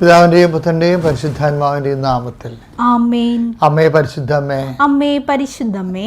പിതാവിന്റെയും പുത്രന്റെയും പരിശുദ്ധാത്മാവിന്റെയും നാമത്തിൽ. അമ്മേ പരിശുദ്ധമ്മേ അമ്മേ. പരിശുദ്ധമ്മേ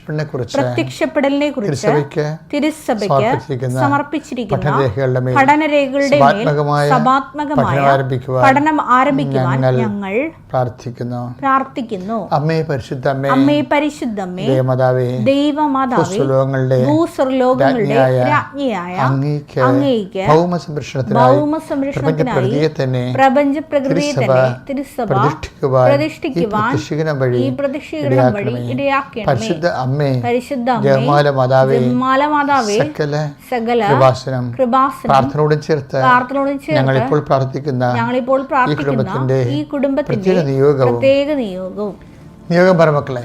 കുറിച്ച് പ്രത്യക്ഷപ്പെടലിനെ കുറിച്ച് തിരുസഭയ്ക്ക് സമർപ്പിച്ചിരിക്കുന്ന പഠനരേഖകളുടെ പഠനം ആരംഭിക്കുവാൻ ഞങ്ങൾ പ്രാർത്ഥിക്കുന്നു. പ്രാർത്ഥിക്കുന്നു. അമ്മേ പരിശുദ്ധമ്മേ അമ്മേ പരിശുദ്ധമ്മേ ദൈവമാതാവേ ദൈവമാതാവേ ഭൂസ്വർലോകങ്ങളുടെ രാജ്ഞിയായ രാജ്ഞിയായ അങ്ങേക്ക് അങ്ങേക്ക് ഭൗമ സംരക്ഷണത്തിനായി ഭൗമ സംരക്ഷണത്തിനായി തന്നെ പ്രപഞ്ച പ്രകൃതിയെ തന്നെ തിരുസഭ പ്രതിഷ്ഠിക്കുവാൻ ഈ പ്രതിഷ്ഠിക്കുവാൻ വഴി ഈ പ്രതിഷ്ഠീകരണം വഴി. ഇടയാക്കണമേ. പരിശുദ്ധ അമ്മേ പരിശുദ്ധ ജയമാല മാതാവേ മാല മാതാവേ സകല സകല കൃപാസനം കൃപാസനം പ്രാർത്ഥനയോടും ചേർത്ത് പ്രാർത്ഥനയോടും ചേർത്ത് ഞങ്ങളിപ്പോൾ പ്രാർത്ഥിക്കുന്ന ഞങ്ങൾ ഇപ്പോൾ പ്രാർത്ഥിക്കുന്ന കുടുംബത്തിന്റെ ഈ കുടുംബത്തിന്റെ പ്രത്യേക നിയോഗവും പ്രത്യേക നിയോഗവും. നിയോഗം പരമക്കളെ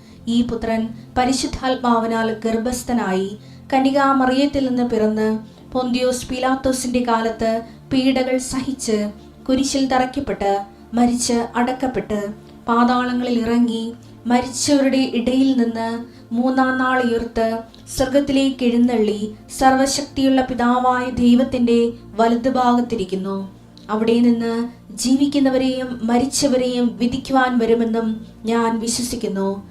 ഈ പുത്രൻ പരിശുദ്ധാത്മാവിനാൽ ഗർഭസ്ഥനായി കനികാമറിയത്തിൽ നിന്ന് പിറന്ന് പൊന്തിയോസ് പിലാത്തോസിന്റെ കാലത്ത് പീഡകൾ സഹിച്ച് കുരിശിൽ തറയ്ക്കപ്പെട്ട് മരിച്ച് അടക്കപ്പെട്ട് പാതാളങ്ങളിൽ ഇറങ്ങി മരിച്ചവരുടെ ഇടയിൽ നിന്ന് മൂന്നാം നാൾ ഉയർത്ത് സ്വർഗത്തിലേക്ക് എഴുന്നള്ളി സർവശക്തിയുള്ള പിതാവായ ദൈവത്തിന്റെ വലതുഭാഗത്തിരിക്കുന്നു അവിടെ നിന്ന് ജീവിക്കുന്നവരെയും മരിച്ചവരെയും വിധിക്കുവാൻ വരുമെന്നും ഞാൻ വിശ്വസിക്കുന്നു.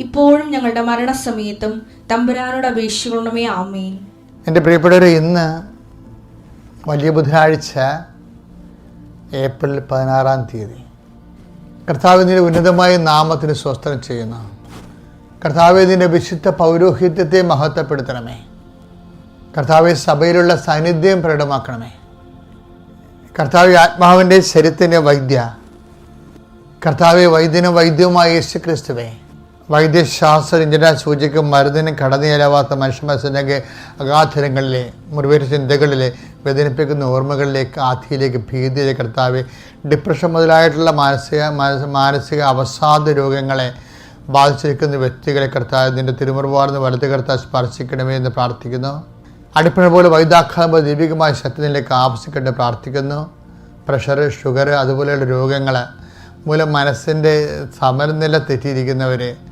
ഇപ്പോഴും ഞങ്ങളുടെ മരണസമയത്തും തമ്പുരാനോട് അപേക്ഷിക്കണമേ ആമേൻ. എന്റെ പ്രിയപ്പെട്ടവരെ ഇന്ന് വലിയ ബുധനാഴ്ച ഏപ്രിൽ പതിനാറാം തീയതി. കർത്താവിന്റെ ഉന്നതമായ നാമത്തിന് സ്വസ്ഥം ചെയ്യുന്ന. കർത്താവേദിന്റെ വിശുദ്ധ പൗരോഹിത്യത്തെ മഹത്വപ്പെടുത്തണമേ. കർത്താവ് സഭയിലുള്ള സാന്നിധ്യം പ്രകടമാക്കണമേ. കർത്താവ് ആത്മാവിന്റെ ശരീരത്തിന്റെ വൈദ്യ. കർത്താവെ വൈദ്യനും വൈദ്യവുമായ യേശു ക്രിസ്തുവേ വൈദ്യശാസ്ത്ര ഇഞ്ചന സൂചിക്കും മരുന്നിനും കടന്നുചെലവാത്ത മനുഷ്യ മനസ്സിന്റെ അഗാധരങ്ങളിലെ മുറിവേറ്റ ചിന്തകളിലെ വേദനിപ്പിക്കുന്ന ഓർമ്മകളിലേക്ക് ആധിയിലേക്ക് ഭീതിയിലേക്ക് കർത്താവ് ഡിപ്രഷൻ മുതലായിട്ടുള്ള മാനസിക മാനസിക അവസാദ രോഗങ്ങളെ ബാധിച്ചിരിക്കുന്ന വ്യക്തികളെ കർത്താവ് നിന്റെ തിരുമുറവാർന്ന് വലത് കർത്താവ് സ്പർശിക്കണമേ എന്ന് പ്രാർത്ഥിക്കുന്നു. അടിപ്പണ പോലെ വൈദാഘാതം ദീപികമായ ശക്തിയിലേക്ക് ആവശ്യിക്കട്ടെ പ്രാർത്ഥിക്കുന്നു. പ്രഷർ ഷുഗർ അതുപോലെയുള്ള രോഗങ്ങൾ മൂലം മനസ്സിന്റെ സമരനില തെറ്റിയിരിക്കുന്നവർ മ-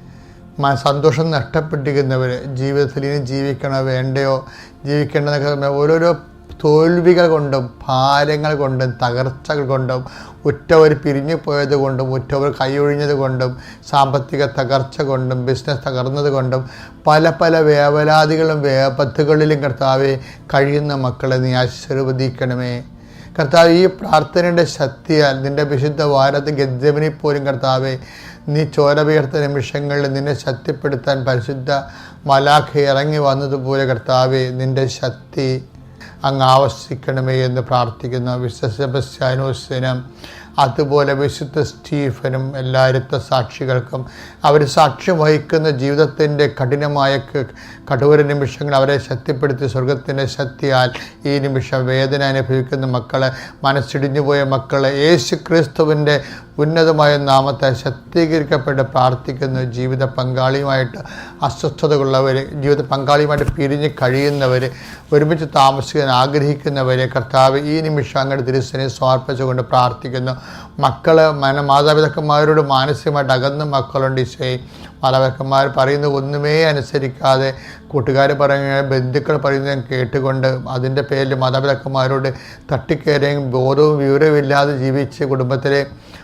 സന്തോഷം നഷ്ടപ്പെട്ടിരിക്കുന്നവർ ജീവിതത്തിൽ ഇനി ജീവിക്കണോ വേണ്ടയോ? ജീവിക്കേണ്ടതൊക്കെ പറഞ്ഞാൽ ഓരോരോ തോൽവികൾ കൊണ്ടും ഭാരങ്ങൾ കൊണ്ടും തകർച്ചകൾ കൊണ്ടും ഉറ്റവർ പിരിഞ്ഞു പോയത് കൊണ്ടും ഉറ്റവർ കൈയൊഴിഞ്ഞത് കൊണ്ടും സാമ്പത്തിക തകർച്ച കൊണ്ടും ബിസിനസ് തകർന്നത് കൊണ്ടും പല പല വേവലാതികളും വേപത്തുകളിലും കർത്താവെ കഴിയുന്ന മക്കളെ നീ ആശീർവദിക്കണമേ. കർത്താവ് ഈ പ്രാർത്ഥനയുടെ ശക്തിയാൽ നിന്റെ വിശുദ്ധ വാരത്ത് ഗദ്ജമിനെ പോലും കർത്താവെ നീ ചോരപീർത്ത നിമിഷങ്ങളിൽ നിന്നെ ശക്തിപ്പെടുത്താൻ പരിശുദ്ധ മലാഖ ഇറങ്ങി വന്നതുപോലെ കർത്താവെ നിന്റെ ശക്തി അങ്ങ് ആവശ്യിക്കണമേ എന്ന് പ്രാർത്ഥിക്കുന്നു. വിശ്വസബസ്യാനോസിനും അതുപോലെ വിശുദ്ധ സ്റ്റീഫനും എല്ലാ സാക്ഷികൾക്കും അവർ സാക്ഷ്യം വഹിക്കുന്ന ജീവിതത്തിന്റെ കഠിനമായ കടുവര നിമിഷങ്ങൾ അവരെ ശക്തിപ്പെടുത്തി സ്വർഗത്തിന്റെ ശക്തിയാൽ ഈ നിമിഷം വേദന അനുഭവിക്കുന്ന മക്കളെ മനസ്സിടിഞ്ഞു പോയ മക്കളെ യേശു ക്രിസ്തുവിന്റെ ഉന്നതമായ നാമത്തെ ശക്തീകരിക്കപ്പെട്ട് പ്രാർത്ഥിക്കുന്നു ജീവിത പങ്കാളിയുമായിട്ട് അസ്വസ്ഥതകളുള്ളവർ ജീവിത പങ്കാളിയുമായിട്ട് പിരിഞ്ഞ് കഴിയുന്നവർ ഒരുമിച്ച് താമസിക്കാൻ ആഗ്രഹിക്കുന്നവരെ കർത്താവ് ഈ നിമിഷം അങ്ങയുടെ തിരുസനെ സമർപ്പിച്ചുകൊണ്ട് പ്രാർത്ഥിക്കുന്നു. മക്കൾ മന മാതാപിതാക്കന്മാരോട് മാനസികമായിട്ട് അകന്ന മക്കളുണ്ട് ഈശോയെ മാതാപിതാക്കന്മാർ പറയുന്ന ഒന്നുമേ അനുസരിക്കാതെ കൂട്ടുകാർ പറയുന്ന ബന്ധുക്കൾ പറയുന്നത് കേട്ടുകൊണ്ട് അതിന്റെ പേരിൽ മാതാപിതാക്കന്മാരോട് തട്ടിക്കയറുകയും ബോധവും വിവരവും ഇല്ലാതെ ജീവിച്ച് കുടുംബത്തിലെ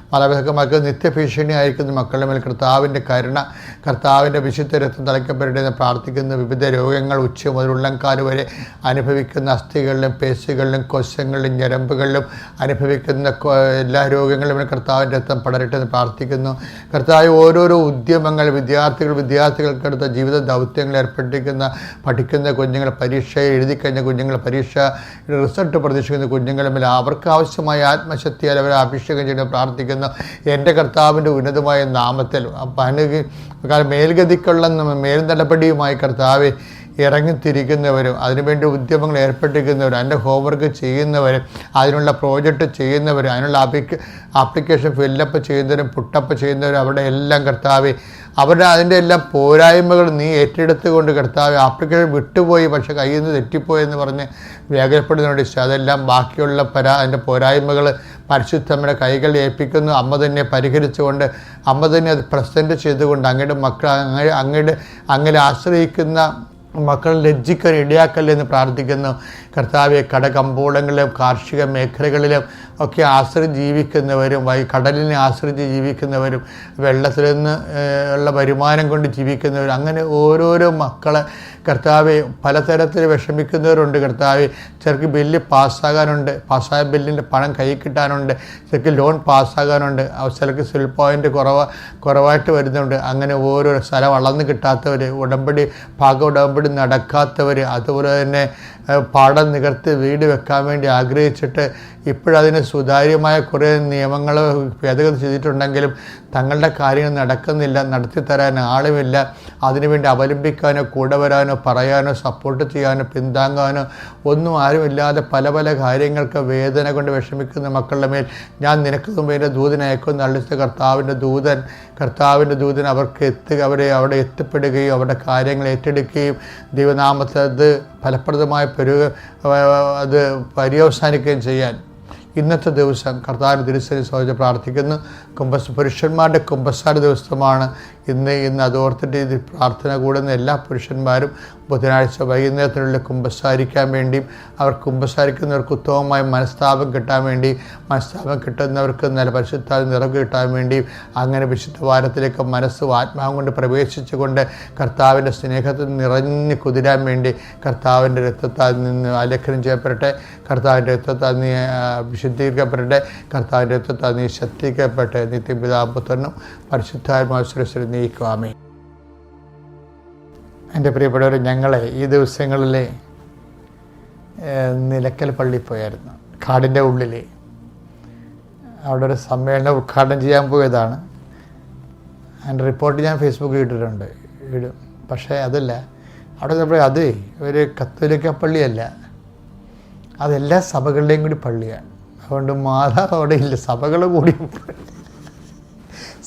മാതാപിതാക്കന്മാർക്ക് നിത്യഭീഷണി ആയിരിക്കുന്ന മക്കളുടെ മേൽ കർത്താവിന്റെ കരുണ കർത്താവിന്റെ വിശുദ്ധ രക്തം തലയ്ക്കപ്പെടട്ടെ എന്ന് പ്രാർത്ഥിക്കുന്ന വിവിധ രോഗങ്ങൾ ഉച്ച മുതൽ ഉള്ളംകാൽ വരെ അനുഭവിക്കുന്ന അസ്ഥികളിലും പേശികളിലും കൊശങ്ങളിലും ഞരമ്പുകളിലും അനുഭവിക്കുന്ന കൊ- എല്ലാ ഇവിടെ കർത്താവിന്റെ രക്തം പടരട്ടെ എന്ന് പ്രാർത്ഥിക്കുന്നു. കർത്താവ് ഓരോരോ ഉദ്യമങ്ങൾ വിദ്യാർത്ഥികൾ വിദ്യാർത്ഥികൾക്കെടുത്ത ജീവിത ദൗത്യങ്ങൾ ഏർപ്പെട്ടിരിക്കുന്ന പഠിക്കുന്ന കുഞ്ഞുങ്ങൾ പരീക്ഷ എഴുതി കഴിഞ്ഞ കുഞ്ഞുങ്ങൾ പരീക്ഷ റിസൾട്ട് പ്രതീക്ഷിക്കുന്ന കുഞ്ഞുങ്ങളുടെ അവർക്ക് ആവശ്യമായ ആത്മശക്തിയാൽ അവരെ അഭിഷേകം ചെയ്ത് പ്രാർത്ഥിക്കുന്നു. എന്റെ കർത്താവിന്റെ ഉന്നതമായ നാമത്തിൽ അനു മേൽഗതിക്കുള്ള മേൽനടപടിയുമായി കർത്താവെ ഇറങ്ങിത്തിരിക്കുന്നവരും അതിനുവേണ്ടി ഉദ്യമങ്ങൾ ഏർപ്പെട്ടിരിക്കുന്നവരും അതിന്റെ ഹോംവർക്ക് ചെയ്യുന്നവരും അതിനുള്ള പ്രോജക്റ്റ് ചെയ്യുന്നവരും അതിനുള്ള അപ്ലിക്ക ആപ്ലിക്കേഷൻ ഫില്ലപ്പ് ചെയ്യുന്നവരും പുട്ടപ്പ് ചെയ്യുന്നവരും അവിടെ എല്ലാം കർത്താവ് അവരുടെ അതിന്റെ എല്ലാം പോരായ്മകൾ നീ ഏറ്റെടുത്തുകൊണ്ട് കർത്താവ് ആപ്ലിക്കേഷൻ വിട്ടുപോയി പക്ഷെ കയ്യിൽ നിന്ന് തെറ്റിപ്പോയെന്ന് പറഞ്ഞ് വേഗപ്പെടുന്നതിനോട് ഇഷ്ടം അതെല്ലാം ബാക്കിയുള്ള പരാ അതിന്റെ പോരായ്മകൾ പരിശുദ്ധമ്മയുടെ കൈകൾ ഏൽപ്പിക്കുന്നു. അമ്മ തന്നെ പരിഹരിച്ചുകൊണ്ട് അമ്മ തന്നെ അത് പ്രസന്റ് ചെയ്തുകൊണ്ട് അങ്ങയുടെ മക്കൾ അങ്ങ അങ്ങയുടെ അങ്ങനെ ആശ്രയിക്കുന്ന മക്കൾ ലജ്ജിക്കാൻ ഇടയാക്കല്ലെന്ന് പ്രാർത്ഥിക്കുന്നു. കർത്താവെ കടകമ്പോളങ്ങളിലും കാർഷിക മേഖലകളിലും ഒക്കെ ആശ്രയിച്ച് ജീവിക്കുന്നവരും വൈ കടലിനെ ആശ്രയിച്ച് ജീവിക്കുന്നവരും വെള്ളത്തിൽ നിന്ന് ഉള്ള വരുമാനം കൊണ്ട് ജീവിക്കുന്നവരും അങ്ങനെ ഓരോരോ മക്കളെ കർത്താവെ പലതരത്തിൽ വിഷമിക്കുന്നവരുണ്ട് കർത്താവെ. ചിലർക്ക് ബില്ല് പാസ്സാകാനുണ്ട്. പാസ്സായ ബില്ലിന്റെ പണം കൈ കിട്ടാനുണ്ട്. ചിലർക്ക് ലോൺ പാസ്സാകാനുണ്ട്. ചിലർക്ക് സിൽ പോയിന്റ് കുറവ് കുറവായിട്ട് വരുന്നുണ്ട്. അങ്ങനെ ഓരോ സ്ഥലം വളർന്ന് കിട്ടാത്തവർ ഉടമ്പടി ഭാഗ ഉടമ്പടി നടക്കാത്തവർ അതുപോലെ തന്നെ പാടം നികർത്തി വീട് വെക്കാൻ വേണ്ടി ആഗ്രഹിച്ചിട്ട് ഇപ്പോഴതിന് സുതാര്യമായ കുറേ നിയമങ്ങൾ ഭേദഗതി ചെയ്തിട്ടുണ്ടെങ്കിലും തങ്ങളുടെ കാര്യങ്ങൾ നടക്കുന്നില്ല നടത്തി തരാൻ ആളുമില്ല അതിനുവേണ്ടി അവലംബിക്കാനോ കൂടെ വരാനോ പറയാനോ സപ്പോർട്ട് ചെയ്യാനോ പിന്താങ്ങാനോ ഒന്നും ആരുമില്ലാതെ പല പല കാര്യങ്ങൾക്ക് വേദന കൊണ്ട് വിഷമിക്കുന്ന മക്കളുടെ മേൽ ഞാൻ നിനക്ക് മുമ്പ് എന്റെ ദൂതനയക്കും അള്ളിച്ച കർത്താവിന്റെ ദൂതൻ കർത്താവിന്റെ ദൂതൻ അവർക്ക് എത്തുക അവരെ അവിടെ എത്തിപ്പെടുകയും അവരുടെ കാര്യങ്ങൾ ഏറ്റെടുക്കുകയും ദൈവനാമത്തിൽ അത് ഫലപ്രദമായ പെരുക അത് പര്യവസാനിക്കുകയും ചെയ്യാൻ. ഇന്നത്തെ ദിവസം കർത്താവിന് തിരുസരി സഹോദരി പ്രാർത്ഥിക്കുന്നു. കുംഭസ് പുരുഷന്മാരുടെ കുംഭസാര ദിവസമാണ് ഇന്ന് ഇന്ന് അതോർത്തിന്റെ പ്രാർത്ഥന കൂടുന്ന എല്ലാ പുരുഷന്മാരും ബുധനാഴ്ച വൈകുന്നേരത്തിനുള്ളിൽ കുംഭസാരിക്കാൻ വേണ്ടിയും അവർ കുംഭസാരിക്കുന്നവർക്ക് ഉത്തമമായ മനസ്താപം കിട്ടാൻ വേണ്ടി മനസ്താപം കിട്ടുന്നവർക്ക് നല്ല പരിശുദ്ധ നിറവ് കിട്ടാൻ വേണ്ടിയും അങ്ങനെ വിശുദ്ധ വാരത്തിലേക്ക് മനസ്സും ആത്മാവും കൊണ്ട് പ്രവേശിച്ചുകൊണ്ട് കർത്താവിന്റെ സ്നേഹത്തിൽ നിറഞ്ഞ് കുതിരാൻ വേണ്ടി കർത്താവിന്റെ രക്തത്താൽ നിന്ന് ആലേഖനം ചെയ്യപ്പെടട്ടെ. കർത്താവിന്റെ രക്തത്താൽ നീ വിശുദ്ധീകരിക്കപ്പെടട്ടെ. കർത്താവിന്റെ രക്തത്താൽ നീ ശക്തിക്കപ്പെട്ട് നിത്യപിതാപുത്രനും പരിശുദ്ധാത്മാശ്വരശ്വരം നീക്കുവാമേ എന്റെ പ്രിയപ്പെട്ടവർ ഞങ്ങളെ ഈ ദിവസങ്ങളിൽ നിലക്കൽ പള്ളി പോയായിരുന്നു. കാടിന്റെ ഉള്ളിൽ അവിടെ ഒരു സമ്മേളനം ഉദ്ഘാടനം ചെയ്യാൻ പോയതാണ്. അതിന്റെ റിപ്പോർട്ട് ഞാൻ ഫേസ്ബുക്കിൽ ഇട്ടിട്ടുണ്ട്. ഇടും. പക്ഷേ അതല്ല. അവിടെ നമ്മൾ അത് ഒരു കത്തോലിക്ക പള്ളിയല്ല. അതെല്ലാ സഭകളുടെയും കൂടി പള്ളിയാണ്. അതുകൊണ്ട് മാതാവ് അവിടെ ഇല്ല. സഭകൾ കൂടി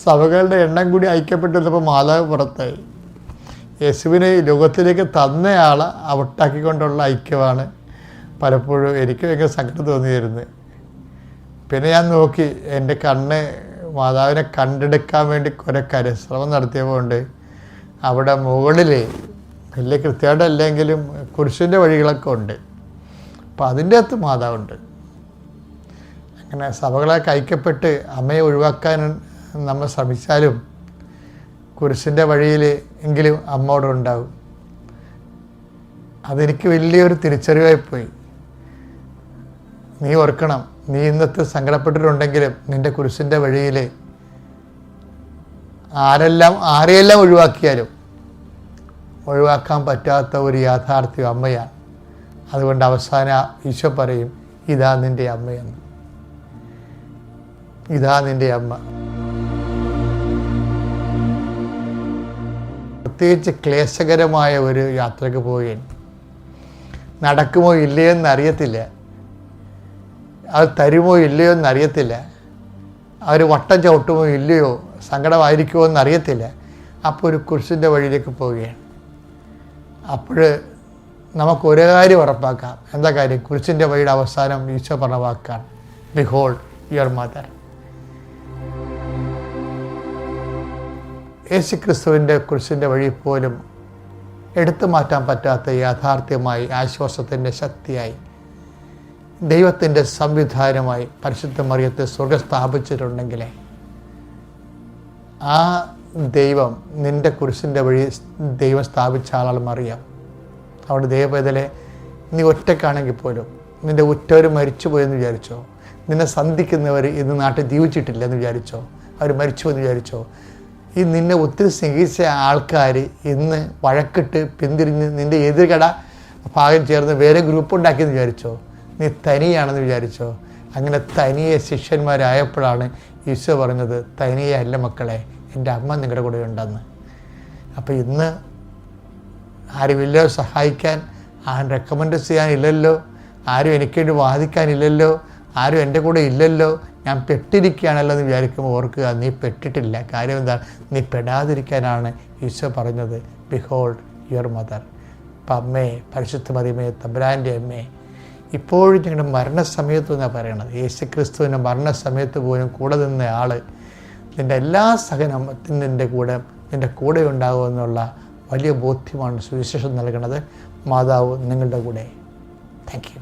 സഭകളുടെ എണ്ണം കൂടി ഐക്യപ്പെട്ടിരുന്നപ്പോൾ മാതാവ് പുറത്തായി. യേശുവിനെ ലോകത്തിലേക്ക് തന്നയാൾ അവട്ടാക്കിക്കൊണ്ടുള്ള ഐക്യമാണ് പലപ്പോഴും എനിക്ക് ഭയങ്കര സങ്കടം തോന്നിയിരുന്നത്. പിന്നെ ഞാൻ നോക്കി എന്റെ കണ്ണ് മാതാവിനെ കണ്ടെടുക്കാൻ വേണ്ടി കുറെ കരശ്രമം നടത്തിയപ്പോണ്ട് അവിടെ മുകളിൽ വലിയ കൃത്യമായിട്ടല്ലെങ്കിലും കുരിശിന്റെ വഴികളൊക്കെ ഉണ്ട്. അപ്പം അതിന്റെ അകത്ത് മാതാവുണ്ട്. അങ്ങനെ സഭകളെ ഐക്യപ്പെട്ട് അമ്മയെ ഒഴിവാക്കാൻ നമ്മൾ ശ്രമിച്ചാലും കുരിശിന്റെ വഴിയിൽ എങ്കിലും അമ്മ അവിടെ ഉണ്ടാവും അതെനിക്ക് വലിയൊരു തിരിച്ചറിവായി പോയി നീ ഓർക്കണം നീ ഇന്നത്തെ സങ്കടപ്പെട്ടിട്ടുണ്ടെങ്കിലും നിന്റെ കുരിശിന്റെ വഴിയിൽ ആരെല്ലാം ആരെയെല്ലാം ഒഴിവാക്കിയാലും ഒഴിവാക്കാൻ പറ്റാത്ത ഒരു യാഥാർത്ഥ്യം അമ്മയാണ്. അതുകൊണ്ട് അവസാന ഈശോ പറയും ഇതാ നിന്റെ അമ്മയെന്ന്. ഇതാ നിന്റെ അമ്മ. പ്രത്യേകിച്ച് ക്ലേശകരമായ ഒരു യാത്രയ്ക്ക് പോവുകയാണ്. നടക്കുമോ ഇല്ലയോ എന്നറിയത്തില്ല. അത് തരുമോ ഇല്ലയോ എന്നറിയത്തില്ല. അവർ വട്ടം ചവിട്ടുമോ ഇല്ലയോ സങ്കടമായിരിക്കുമോ എന്നറിയത്തില്ല. അപ്പോൾ ഒരു കുരിശിന്റെ വഴിയിലേക്ക് പോവുകയാണ്. അപ്പോൾ നമുക്ക് ഒരു കാര്യം ഉറപ്പാക്കാം. എന്താ കാര്യം? കുരിശിന്റെ വഴിയുടെ അവസാനം ഈശോ പറഞ്ഞ വാക്കാണ്. ബിഹോൾ യുവർ മദർ യേശു ക്രിസ്തുവിന്റെ കുരിശിന്റെ വഴി പോലും എടുത്തു മാറ്റാൻ പറ്റാത്ത യാഥാർത്ഥ്യമായി ആശ്വാസത്തിന്റെ ശക്തിയായി ദൈവത്തിന്റെ സംവിധാനമായി പരിശുദ്ധ മറിയത്തെ സ്വർഗം സ്ഥാപിച്ചിട്ടുണ്ടെങ്കിൽ ആ ദൈവം നിന്റെ കുരിശിന്റെ വഴി ദൈവം സ്ഥാപിച്ച ആളാൾ മറിയാം അവിടെ ദൈവപേതലെ നീ ഒറ്റക്കാണെങ്കിൽ പോലും നിന്റെ ഉറ്റവർ മരിച്ചുപോയെന്ന് വിചാരിച്ചോ? നിന്നെ സന്ധിക്കുന്നവർ ഇന്ന് നാട്ടിൽ ജീവിച്ചിട്ടില്ല എന്ന് വിചാരിച്ചോ? അവർ മരിച്ചു എന്ന് വിചാരിച്ചോ? ഈ നിന്നെ ഒത്തിരി സ്നേഹിച്ച ആൾക്കാർ ഇന്ന് വഴക്കിട്ട് പിന്തിരിഞ്ഞ് നിന്റെ എതിർകട ഭാഗം ചേർന്ന് വേറെ ഗ്രൂപ്പ് ഉണ്ടാക്കിയെന്ന് വിചാരിച്ചോ? നീ തനിയാണെന്ന് വിചാരിച്ചോ? അങ്ങനെ തനിയെ ശിഷ്യന്മാരായപ്പോഴാണ് ഈശോ പറഞ്ഞത് തനിയെ അല്ല മക്കളെ എന്റെ അമ്മ നിങ്ങളുടെ കൂടെ ഉണ്ടെന്ന്. അപ്പോൾ ഇന്ന് ആരുമില്ലോ സഹായിക്കാൻ ആരും റെക്കമെൻഡ് ചെയ്യാനില്ലല്ലോ ആരും എനിക്ക് വേണ്ടി വാദിക്കാനില്ലല്ലോ ആരും എന്റെ കൂടെ ഇല്ലല്ലോ ഞാൻ പെട്ടിരിക്കുകയാണല്ലോ എന്ന് വിചാരിക്കുമ്പോൾ ഓർക്കുക നീ പെട്ടിട്ടില്ല. കാര്യം എന്താണ് നീ പെടാതിരിക്കാനാണ് ഈശോ പറഞ്ഞത്. ബിഹോൾഡ് യുവർ മദർ അപ്പം അമ്മേ പരിശുദ്ധ മറിയമ്മേ തബ്രാന്റെ അമ്മേ ഇപ്പോഴും ഞങ്ങളുടെ മരണസമയത്ത് എന്നാണ് പറയണത്? യേശു ക്രിസ്തുവിന്റെ മരണസമയത്ത് പോലും കൂടെ നിന്ന ആൾ നിന്റെ എല്ലാ സഹനത്തിനും നിന്റെ കൂടെ നിന്റെ കൂടെ ഉണ്ടാകുമെന്നുള്ള വലിയ ബോധ്യമാണ് സുവിശേഷം നൽകുന്നത് മാതാവ് നിങ്ങളുടെ കൂടെ. Thank you